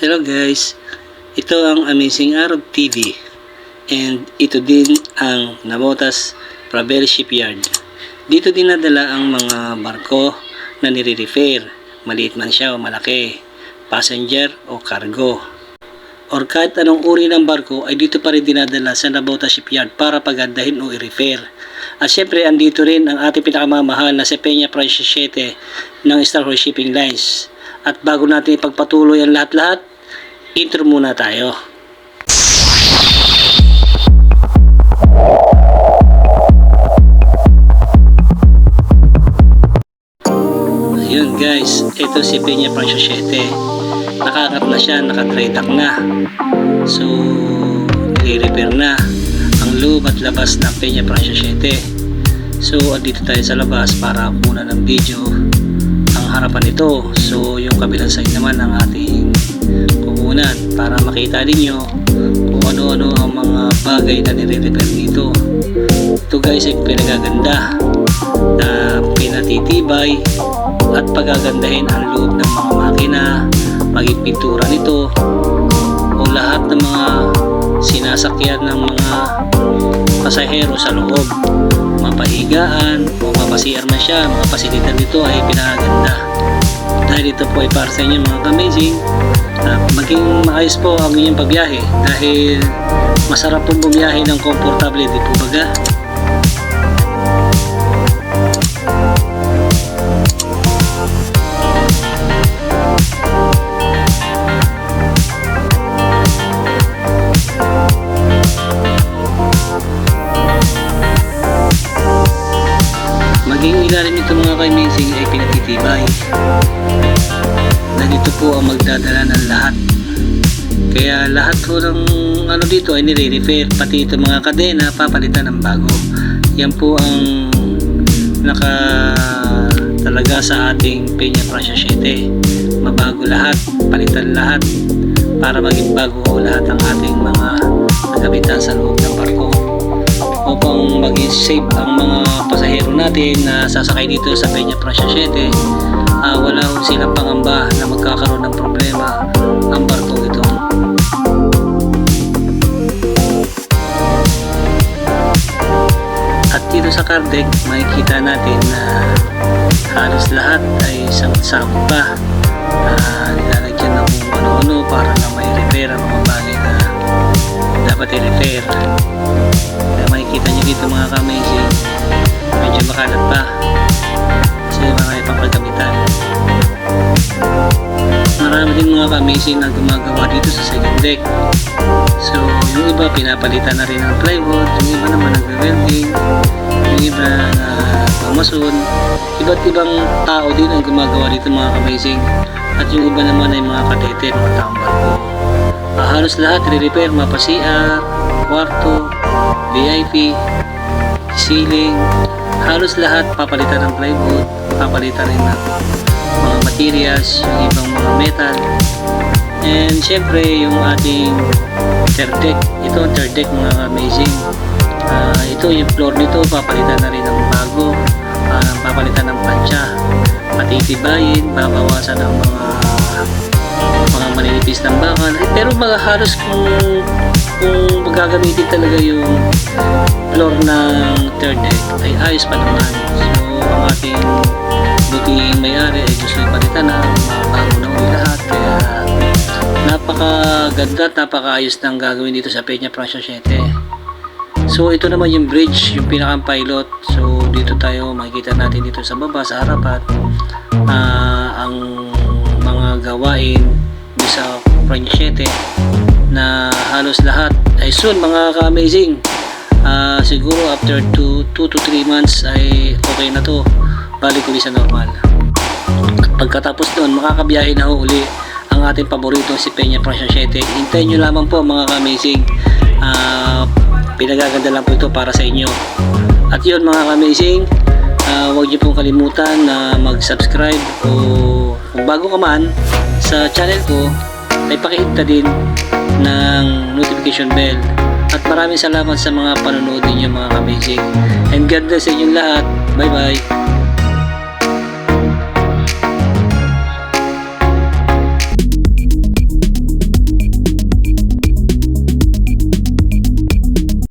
Hello guys, ito ang Amazing Arab TV and ito din ang Namotas Pravel Shipyard. Dito dinadala ang mga barko na nire-refer, maliit man siya o malaki, passenger o cargo. Or kahit anong uri ng barko ay dito pa rin dinadala sa Nabotas Shipyard para pagandahin o i-refer. At syempre andito rin ang ating pinakamamahal na si Peña Price 7 ng Starhorse Shipping Lines. At bago natin ipagpatuloy ang lahat-lahat, intro muna tayo. Ayun guys, ito si Peña 7. Nakakat na siya, nakatrade up na. So, nire-repair na ang loob at labas ng Peña 7. So, andito tayo sa labas para muna ng video ang harapan nito. So, yung kabilang side naman ng ating kukunan para makita ninyo kung ano-ano ang mga bagay na nire-repair dito. Ito guys ay pinagaganda na pinatitibay at pagagandahin ang loob ng mga makina, maging pintura nito o lahat ng mga sinasakyan ng mga pasahero sa loob mapahigaan o mapasiyar na siya mga pasilidad nito ay pinakaganda dahil ito po ay para sa inyo mga amazing na maging maayos po ang inyong pagbiyahe. Dahil masarap pong bumiyahe ng komportable di po baga maging ilalim nito mga ka-amazing ay pinatitibay na dito po ang magdadala ng lahat. Kaya lahat po ng ano dito ay nire-refer pati ito mga kadena papalitan ng bago. Yan po ang naka talaga sa ating Peña Francia 7 mabago lahat palitan lahat para maging bago lahat ng ating mga nagamitan sa loob ng barko upang maging safe ang mga pasahero natin na sasakay dito sa Peña Francia 7 ah, wala silang pangamba na magkakaroon ng problema ang barko ito. At dito sa car deck makikita natin na halos lahat ay samot-samot pa. Ah, nilalagyan ng ano-ano para na may repair ang mga bagay na dapat i-repair kaya makikita nyo dito mga kamazing medyo makalat pa. Kasi mga ibang kagamitan marami din mga kamazing na gumagawa dito sa second deck. So yung iba pinapalitan na rin ng plywood yung iba naman nagwe-welding yung iba na pamason iba't ibang tao din ang gumagawa dito mga kamazing at yung iba naman ay mga kadete mga Ah, halos lahat re-repair mga pa-CR, kwarto, VIP, ceiling, halos lahat papalitan ng plywood, papalitan rin ng mga materials, yung ibang mga metal. And syempre yung ating third deck, ito third deck mga amazing. Ah, ito yung floor nito, papalitan na rin ng bago, ah, papalitan ng plancha, patitibayin, babawasan ng mga mga maninipis ng bakal. Eh, pero mga halos kung kung magagamitin talaga yung floor ng third deck ay ayos pa naman. So ang ating buting may-ari ay gusto ipalitan na bago na lahat. Kaya napakaganda at napakaayos ng gagawin dito sa Peña Francia 7 so ito naman yung bridge yung pinakang pilot. So dito tayo makikita natin dito sa baba sa harapan ah, ang mga gawain sa Francia 7 na halos lahat ay soon mga ka-amazing. Ah, siguro after 2 to 3 months ay okay na to. Balik ulit sa normal. At pagkatapos doon makakabiyahe na uli ang ating paborito si Peña Francia 7 hintayin nyo lamang po mga ka-amazing. Ah, pinagaganda lang po ito para sa inyo. At yun mga ka-amazing ah, huwag nyo pong kalimutan na mag-subscribe o kung bago ka man sa channel ko ay pakihita din ng notification bell. At maraming salamat sa mga panonood ninyo mga amazing and God bless sa inyong lahat. Bye bye